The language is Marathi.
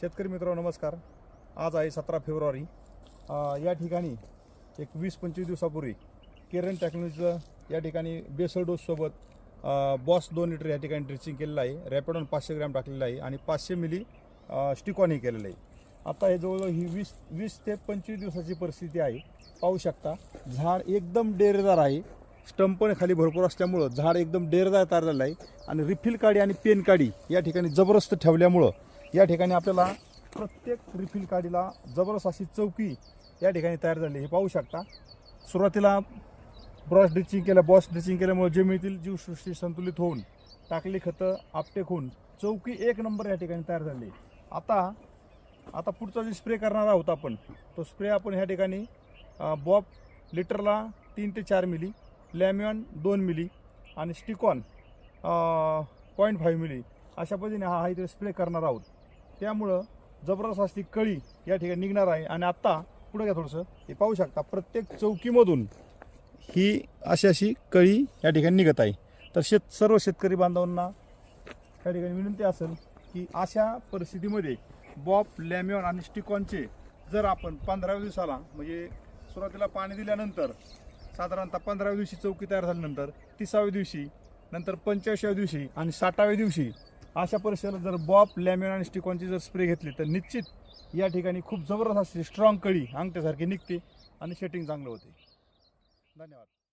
शेतकरी मित्रांनो नमस्कार. आज आहे सतरा फेब्रुवारी. या ठिकाणी एक वीस पंचवीस दिवसापूर्वी केरन टेक्नॉलॉजीचं या ठिकाणी बेसल डोससोबत बॉस दोन लिटर या ठिकाणी ड्रिचिंग केलेलं आहे. रॅपिडॉन पाचशे ग्रॅम टाकलेलं आहे आणि पाचशे मिली स्टिकॉनही केलेलं आहे. आता हे जवळजवळ ही वीस वीस ते पंचवीस दिवसाची परिस्थिती आहे. पाहू शकता झाड एकदम डेरेदार आहे. स्टंप पण खाली भरपूर असल्यामुळं झाड एकदम डेरेदार तयार आहे. आणि रिफिल काडी आणि पेन काडी या ठिकाणी जबरदस्त ठेवल्यामुळं या ठिकाणी आपल्याला प्रत्येक रिफिल काडीला जबरदस्त अशी चौकी या ठिकाणी तयार झाली हे पाहू शकता. सुरुवातीला ब्रॉस ड्रिचिंग केलं बॉस ड्रिचिंग केल्यामुळे जमिनीतील जीवसृष्टी संतुलित होऊन टाकली खतं आपटेक होऊन चौकी एक नंबर या ठिकाणी तयार झाली आता आता पुढचा जे स्प्रे करणार आहोत आपण तो स्प्रे आपण ह्या ठिकाणी बॉब लिटरला तीन ते चार मिली लॅमियॉन दोन मिली आणि स्टिकॉन पॉईंट फाईव्ह मिली. अशा पद्धतीने हा हा इथे स्प्रे करणार आहोत. त्यामुळं जबरदस्त कळी या ठिकाणी निघणार आहे. आणि आत्ता पुढे घ्या थोडंसं. हे पाहू शकता प्रत्येक चौकीमधून ही अशी अशी कळी या ठिकाणी निघत आहे. तर शेत सर्व शेतकरी बांधवांना या ठिकाणी विनंती असेल की अशा परिस्थितीमध्ये बॉब लॅम्यॉन आणि स्टिकॉनचे जर आपण पंधराव्या दिवसाला म्हणजे सुरुवातीला पाणी दिल्यानंतर साधारणतः पंधराव्या दिवशी चौकी तयार झाल्यानंतर तिसाव्या दिवशी नंतर पंच्याऐंशीव्या दिवशी आणि साठाव्या दिवशी अशा परिस्थितीला जर बॉब लॅमिन आणि स्टिकॉनची जर स्प्रे घेतली तर निश्चित या ठिकाणी खूप जबरदस्त अशी स्ट्रॉंग कळी अंगठ्यासारखी निघते आणि शेटिंग चांगलं होते. धन्यवाद.